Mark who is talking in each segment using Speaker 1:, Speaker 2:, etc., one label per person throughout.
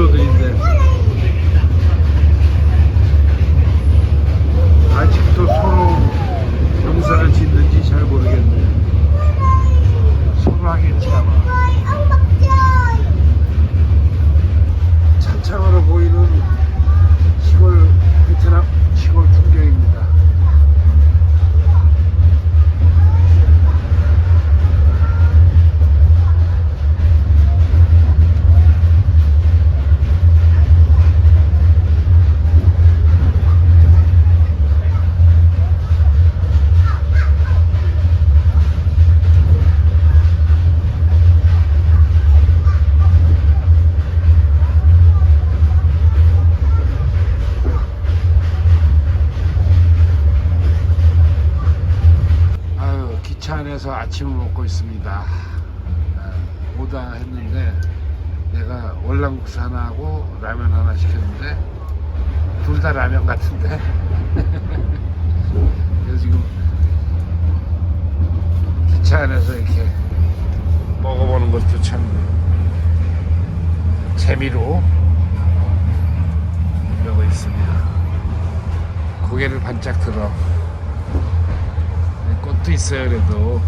Speaker 1: Çok iyiydi. 아침을 먹고 있습니다. 아, 오다 했는데 내가 월남국수 하나 하고 라면 하나 시켰는데 둘 다 라면 같은데 그래서 지금 기차 안에서 이렇게 먹어보는 것도 참 재미로 이러고 있습니다. 고개를 반짝 들어 꽃도 있어요 그래도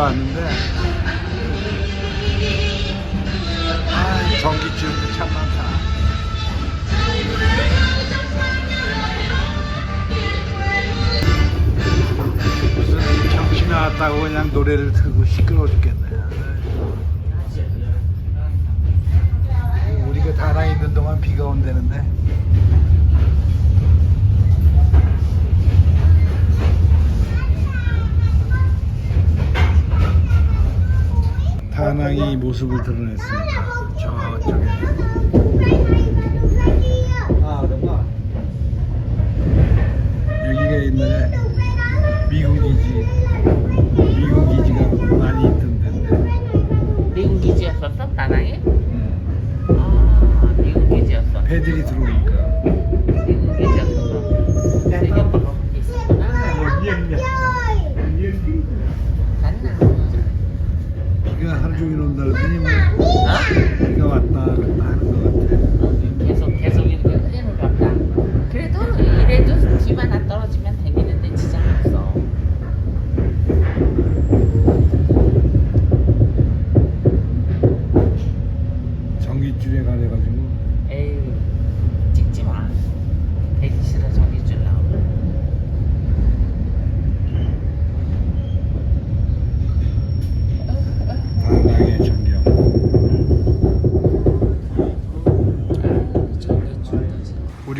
Speaker 1: 거진다 왔는데 아 전기줄도 참 많다 무슨 정신이 나왔다고 그냥 노래를 틀고 시끄러워 죽겠네. 우리가 다나 있는 동안 비가 온다는데. 다낭이 모습을 드러냈습니다. 저쪽에.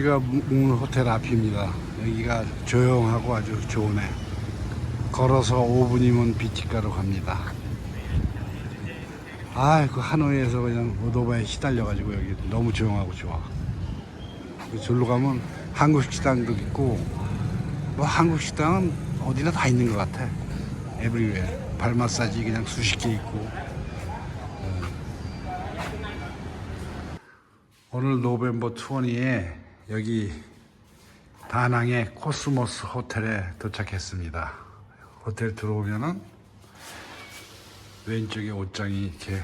Speaker 1: 우리가 묵는 호텔 앞입니다. 여기가 조용하고 아주 좋으네. 걸어서 5분이면 비치가로 갑니다. 아, 그 하노이에서 그냥 오토바이 시달려가지고 여기 너무 조용하고 좋아. 그 절로 가면 한국 식당도 있고, 뭐 한국 식당은 어디나 다 있는 것 같아. 에브리웨어. 발 마사지 그냥 수십 개 있고. 오늘 노벰버 20에 여기 다낭의 코스모스 호텔에 도착했습니다. 호텔 들어오면은 왼쪽에 옷장이 이렇게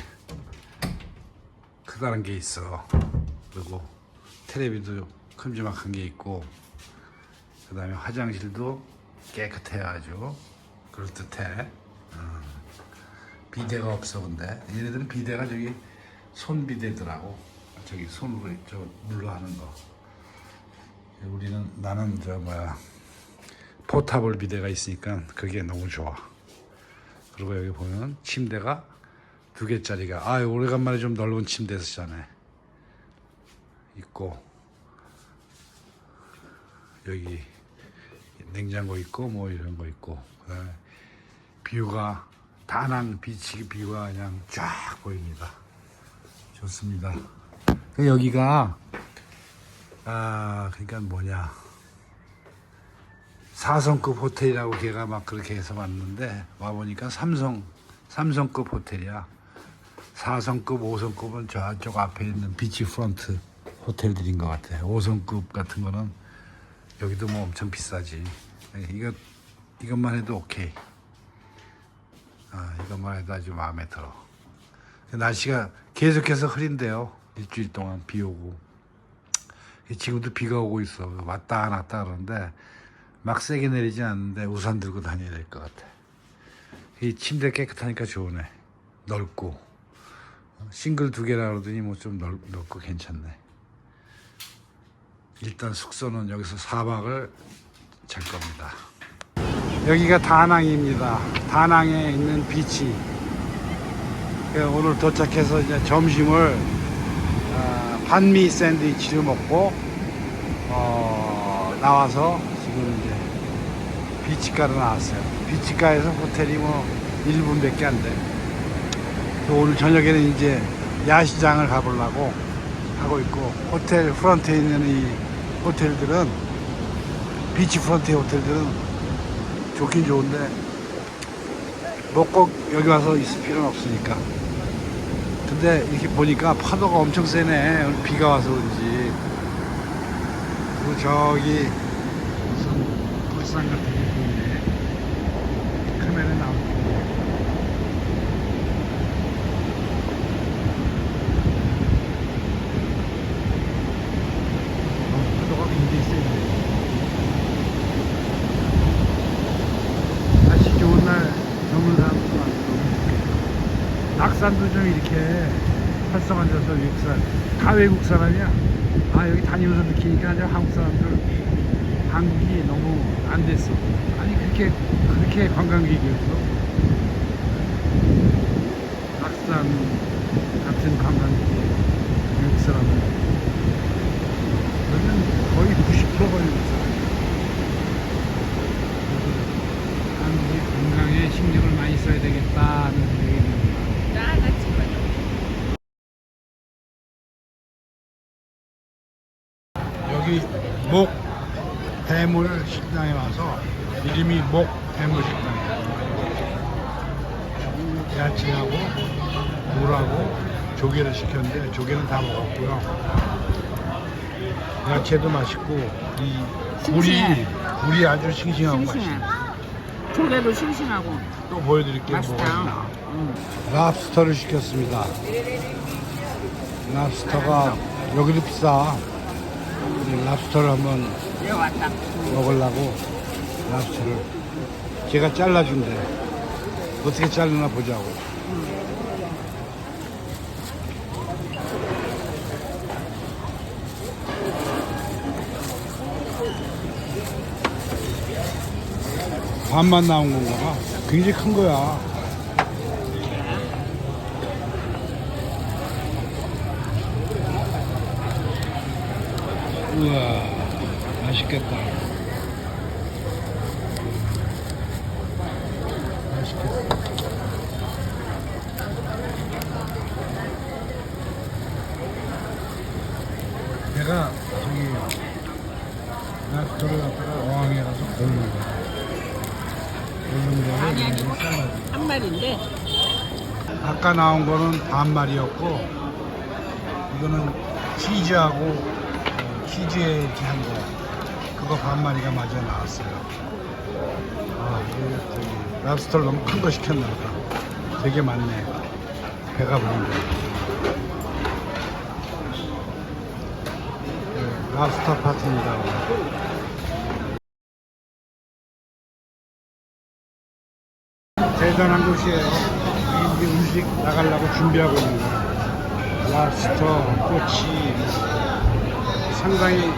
Speaker 1: 크다는 게 있어. 그리고 텔레비도 큼지막한 게 있고, 그 다음에 화장실도 깨끗해 아주 그럴듯해. 어. 비데가 없어 근데 얘네들은 비데가 저기 손 비데더라고. 저기 손으로 저 물로 하는 거. 우리는 나는 저 뭐야 포타블 비데가 있으니까 그게 너무 좋아. 그리고 여기 보면 침대가 두 개짜리가 아 오래간만에 좀 넓은 침대 쓰잖아요. 있고 여기 냉장고 있고 뭐 이런 거 있고 그다음에 뷰가 다낭 비치 뷰가 그냥 쫙 보입니다. 좋습니다. 그 여기가 아 그러니까 뭐냐 4성급 호텔이라고 걔가 막 그렇게 해서 왔는데 와 보니까 삼성 삼성급 호텔이야. 4성급, 5성급은 저쪽 앞에 있는 비치 프런트 호텔들인 것 같아. 5성급 같은 거는 여기도 뭐 엄청 비싸지. 이거 이것만 해도 오케이. 아, 이것만 해도 아주 마음에 들어. 날씨가 계속해서 흐린데요. 일주일 동안 비 오고. 지금도 비가 오고 있어. 왔다 갔다 그러는데 막 세게 내리지 않는데 우산 들고 다녀야 될 것 같아. 이 침대 깨끗하니까 좋으네. 넓고. 싱글 두 개라 그러더니 뭐 좀 넓고 괜찮네. 일단 숙소는 여기서 4박을 잘 겁니다. 여기가 다낭입니다. 다낭에 있는 비치. 오늘 도착해서 이제 점심을 아, 반미 샌드위치를 먹고 어, 나와서 지금 이제 비치가로 나왔어요. 비치가에서 호텔이 뭐 1분밖에 안 돼. 또 오늘 저녁에는 이제 야시장을 가보려고 하고 있고 호텔 프런트에 있는 이 호텔들은 비치 프런트 호텔들은 좋긴 좋은데 뭐꼭 여기 와서 있을 필요는 없으니까 근데 이렇게 보니까 파도가 엄청 세네. 비가 와서 그런지. 그리고 저기 무슨 불상 같은 게 보이네 카메라에 나오고 어, 파도가 굉장히 세네 날씨 좋은 날 젊은 사람도 많고 너무 낙산도 좀 이렇게 활성화돼서 외국산 다 외국 사람이야? 아 여기 다니면서 느끼니까 이제 한국 사람들 한국이 너무 안 됐어. 아니 그렇게 그렇게 관광객이었어. 낙산 같은 관광객 외국 사람은 거의 90%가 외국 사람 한국이 건강에 신경을 많이 써야 되겠다는 생각이 듭니다.
Speaker 2: 나같이
Speaker 1: 여기 목 해물 식당에 와서 이름이 목 해물 식당이에요. 야채하고 물하고 조개를 시켰는데 조개는 다 먹었고요. 야채도 맛있고 이 물이
Speaker 2: 싱싱해.
Speaker 1: 물이 아주 싱싱하고
Speaker 2: 싱싱해.
Speaker 1: 맛있어요.
Speaker 2: 조개도 싱싱하고
Speaker 1: 또 보여드릴게요. 뭐가 있나.
Speaker 2: 맛있다. 응.
Speaker 1: 랍스터를 시켰습니다. 랍스터가 여기도 비싸. 랍스터를 한번
Speaker 2: 여기 왔다.
Speaker 1: 먹으려고 랍스터를 제가 잘라준대. 어떻게 자르나 보자고. 반만 나온 건가 봐. 굉장히 큰 거야. 우와, 맛있겠다. 맛있겠다. 내가 저기 랍스터를 갖다가 어항에 가서 고른 거야.
Speaker 2: 아니, 아니.
Speaker 1: 이렇게 잘라줘.
Speaker 2: 한 마리인데
Speaker 1: 아까 나온 거는 반말이었고 이거는 치즈하고 어, 치즈에 이렇게 한 거. 그거 반 마리가 맞아 나왔어요. 아, 저기 랍스터를 너무 큰 거 시켰나 보다. 되게 많네. 배가 부른데. 네, 랍스터 파티입니다. 대단한 곳이에요. 이제 음식 나가려고 준비하고 있는 거예요. 랍스터, 꼬치, 상당히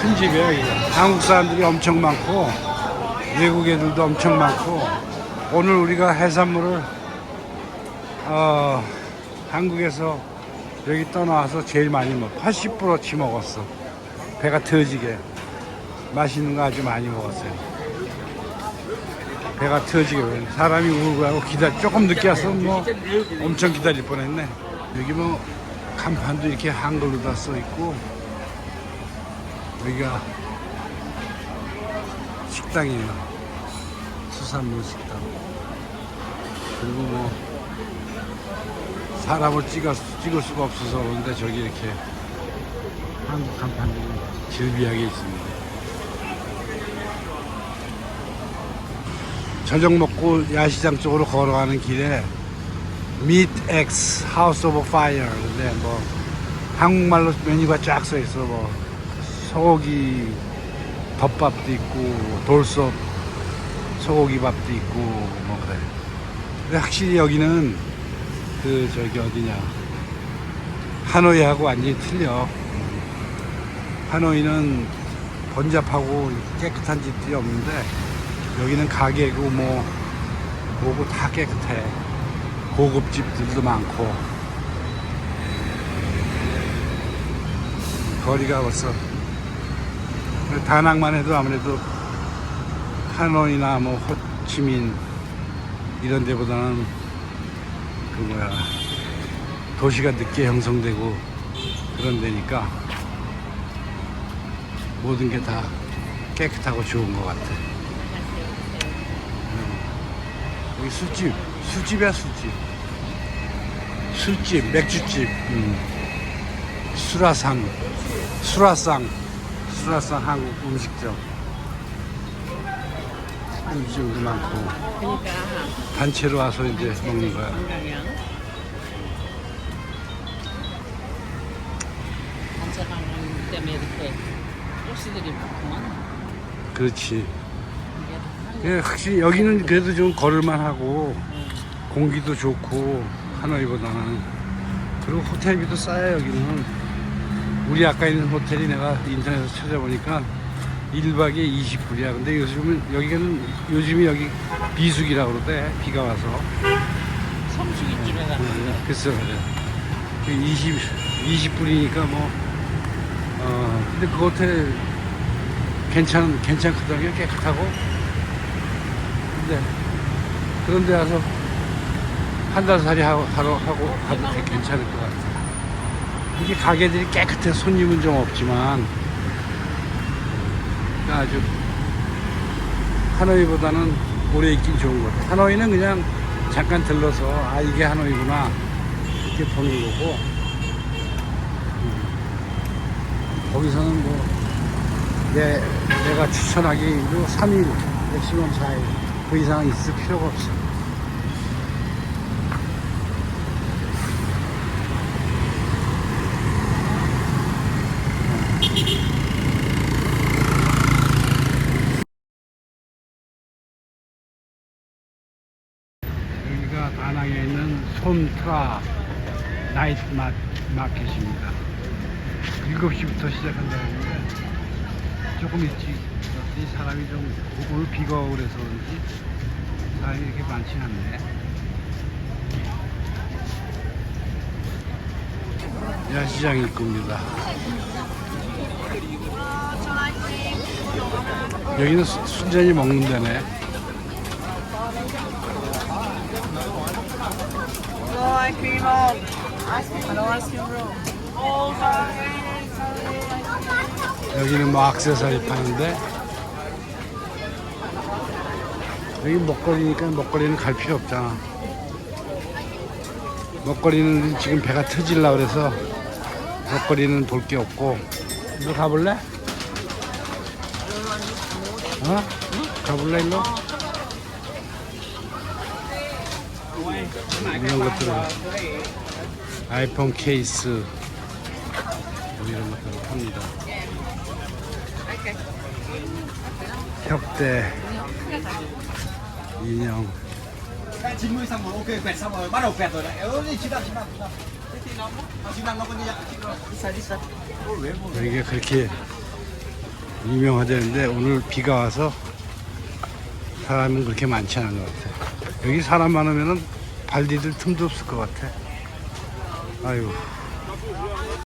Speaker 1: 큰 집이에요. 한국 사람들이 엄청 많고 외국 애들도 엄청 많고 오늘 우리가 해산물을 어, 한국에서 여기 떠나와서 제일 많이 먹. 80%치 먹었어. 배가 터지게 맛있는 거 아주 많이 먹었어요. 배가 터지게 왜 사람이 울고 하고 기다 조금 늦게 와서 뭐 엄청 기다릴 뻔했네. 여기 뭐 간판도 이렇게 한글로 다 써 있고 여기가 식당이에요. 수산물 식당. 그리고 뭐 사람을 찍어, 찍을 수가 없어서 그런데 저기 이렇게 한국 간판들이 질비하게 있습니다. 저녁 먹고 야시장 쪽으로 걸어가는 길에 Meat X House of Fire 근데 뭐 한국말로 메뉴가 쫙 써 있어 뭐 소고기 덮밥도 있고 돌솥 소고기 밥도 있고 뭐 그래. 근데 확실히 여기는 그 저기 어디냐. 하노이하고 완전히 틀려. 하노이는 번잡하고 깨끗한 집들이 없는데 여기는 가게고 뭐 뭐고 다 깨끗해. 고급집들도 많고. 거리가 벌써 다낭만 해도 아무래도 하노이나 뭐 호치민 이런 데보다는 그 뭐야 도시가 늦게 형성되고 그런 데니까 모든 게 다 깨끗하고 좋은 것 같아. 음. 여기 술집, 술집이야 술집. 술집, 맥주집, 음. 수라상, 수라상, 수라상 한국 음식점. 음식점도 많고
Speaker 2: 그러니까
Speaker 1: 단체로 와서 이제 먹는 거야.
Speaker 2: 단체 때문에 이렇게 쪽시들이 많구만.
Speaker 1: 그렇지. 예, 확실히 여기는 그래도 좀 걸을만 하고 공기도 좋고 하노이보다는 그리고 호텔비도 싸요 여기는 우리 아까 있는 호텔이 내가 인터넷에서 찾아보니까 1박에 20불이야. 근데 요즘은 여기는 요즘이 여기 비수기라고 그러대. 비가 와서.
Speaker 2: 성수기집에 가는
Speaker 1: 글쎄 그래 20, 20불이니까 뭐 어, 근데 그 호텔 괜찮, 괜찮거든요. 깨끗하고. 근데 그런 데 와서 한 달 살이 하고, 하러, 하고 가도 괜찮을 것 같아 이게 가게들이 깨끗해 손님은 좀 없지만 그러니까 아주 하노이보다는 오래 있긴 좋은 것 같아 하노이는 그냥 잠깐 들러서 아 이게 하노이구나 이렇게 보는 거고 음. 거기서는 뭐 내, 내가 추천하기로 3일 맥시멈 4일 그 이상 있을 필요가 없어 여기가 다낭에 있는 솜트라 나이트 마, 마켓입니다. 7시부터 시작한다고 했는데 조금 일찍 이 사람이 좀 오늘 비가 오고 그래서 그런지 사람이 이렇게 많지 않네. 야시장 입구입니다. 여기는 수- 순전히 먹는 데네.
Speaker 3: Cream roll. Ice cream. Hello, ice cream roll. Oh, sorry.
Speaker 1: 여기는 뭐 액세서리 파는데 여기 먹거리니까 먹거리는 갈 필요 없잖아 먹거리는 지금 배가 터질라 그래서 먹거리는 볼 게 없고 너 가볼래? 어? 가볼래 일로? 이런 것들은 아이폰 케이스 뭐 이런 것들을 팝니다 협대 인형
Speaker 4: 90 xong rồi ok quẹt xong rồi bắt đầu quẹt rồi đấy ừ đi chín năm chín năm chín năm nó có như vậy
Speaker 1: 여기가 그렇게 유명하다는데 오늘 비가 와서 사람은 그렇게 많지 않은 것 같아 여기 사람 많으면 발 디딜 틈도 없을 것 같아. 아유